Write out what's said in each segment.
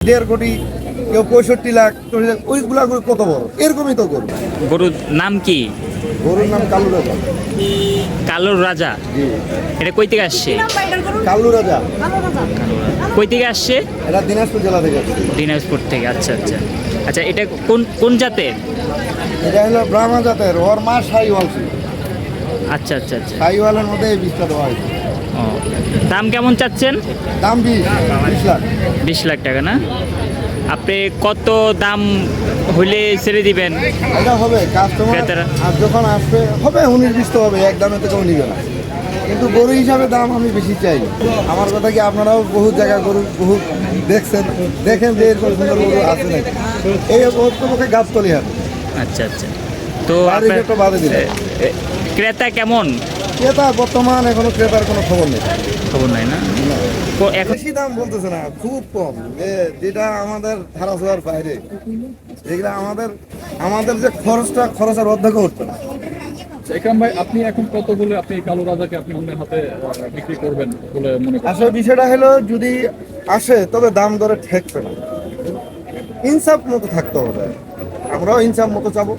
দেড় কোটি কেউ পঁয়ষট্টি লাখ ওইগুলা কত বড়? এরকমই তো গরু। গরুর নাম কি? গরুর নাম কালু রাজা। কালোর রাজা? এটা কই থেকে আসছে? কালু রাজা। কই থেকে আসছে? এটা দিনাজপুর জেলা থেকে আসছে। দিনাজপুর থেকে আচ্ছা আচ্ছা। আচ্ছা এটা কোন কোন জাতের? এটা হলো ব্রাহ্মা জাতের ওর মা সাইওয়াল আচ্ছা আচ্ছা আচ্ছা। সাইওয়ালের মধ্যে এই বীজটা দেওয়া হয়েছে। দাম কেমন চাচ্ছেন? দাম বিশ লাখ। বিশ লাখ টাকা না? আপনি কত দাম হইলে ছেড়ে দিবেন? এটা হবে কাস্টমার আর যখন আসবে হবে উনিশ বিশ তো হবে এক দামে তো কেউ নিবে না। কিন্তু গরু হিসাবে দাম আমি বেশি চাই। আমার কথা কি আপনারাও বহু জায়গা গরু বহু দেখছেন দেখেন যে এরকম সুন্দর গরু আছে নাকি। এই গাছ তলি হাতে আচ্ছা আচ্ছা। তো। ক্রেতা কেমন? ক্রেতা বর্তমান এখনও ক্রেতার কোনো খবর নেই। খবর নাই না? কো- বেশি দাম বলতেছে না খুব কম। যেটা আমাদের ধারা ছোঁয়ার বাইরে যেগুলা আমাদের আমাদের যে খরচটা খরচের অর্ধেক উঠতো না। একরাম ভাই আপনি এখন কত বলে আপনি কালো রাজাকে আপনি অন্যের হাতে বিক্রি করবেন বলে মনে আসলে বিষয়টা হলো যদি আসে তবে দাম দরে ঠেকবে না। ইনসাফ মতো থাকতে হবে। আমরাও ইনসাফ মতো চাবো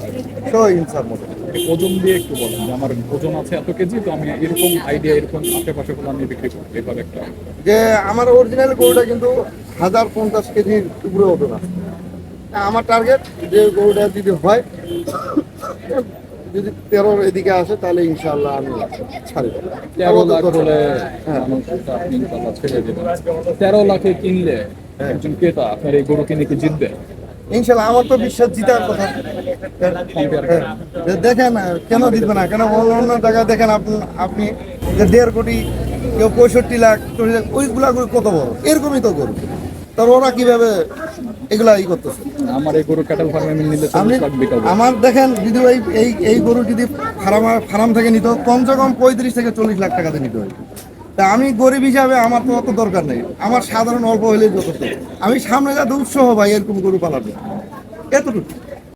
সেও ইনসাফ মতো। ওজন দিয়ে একটু বলেন যে আমার ওজন আছে এত কেজি তো আমি এরকম আইডিয়া এরকম আশেপাশে বলে আমি বিক্রি করব এভাবে একটা। যে আমার অরিজিনাল গরুটা কিন্তু হাজার পঞ্চাশ কেজির উপরে ওজন আছে। আমার টার্গেট যে গরুটা যদি হয় যদি তেরোর এদিকে আসে তাহলে ইনশাল্লাহ আমি ছাড়ি। তেরো লাখ হলে হ্যাঁ। তেরো লাখে কিনলে একজন ক্রেতা আপনার এই গরু কিনে কি জিতবে? ইনশাল্লাহ আমার তো বিশ্বাস জিতার কথা। হ্যাঁ। দেখেন কেন জিতবে না? কেন অন্য অন্য জায়গায় দেখেন আপনি যে দেড় কোটি কেউ পঁয়ষট্টি লাখ চল্লিশ লাখ ওইগুলা কত বড়? এরকমই তো গরু। তার ওরা কীভাবে এগুলা ই করতেছে? আমার এই গরু ক্যাটেল ফার্মে আমি নিলে বিকাবো আমার দেখেন যদি এই এই গরু যদি ফার্ম ফার্ম থেকে নিত কমসে কম পঁয়ত্রিশ থেকে চল্লিশ লাখ টাকাতে নিতে। হয় তা আমি গরিব হিসাবে আমার তো অত দরকার নেই। আমার সাধারণ অল্প হলেই যথেষ্ট। আমি সামনে যাতে উৎসাহ ভাই এরকম গরু পালাবে এতটুকু।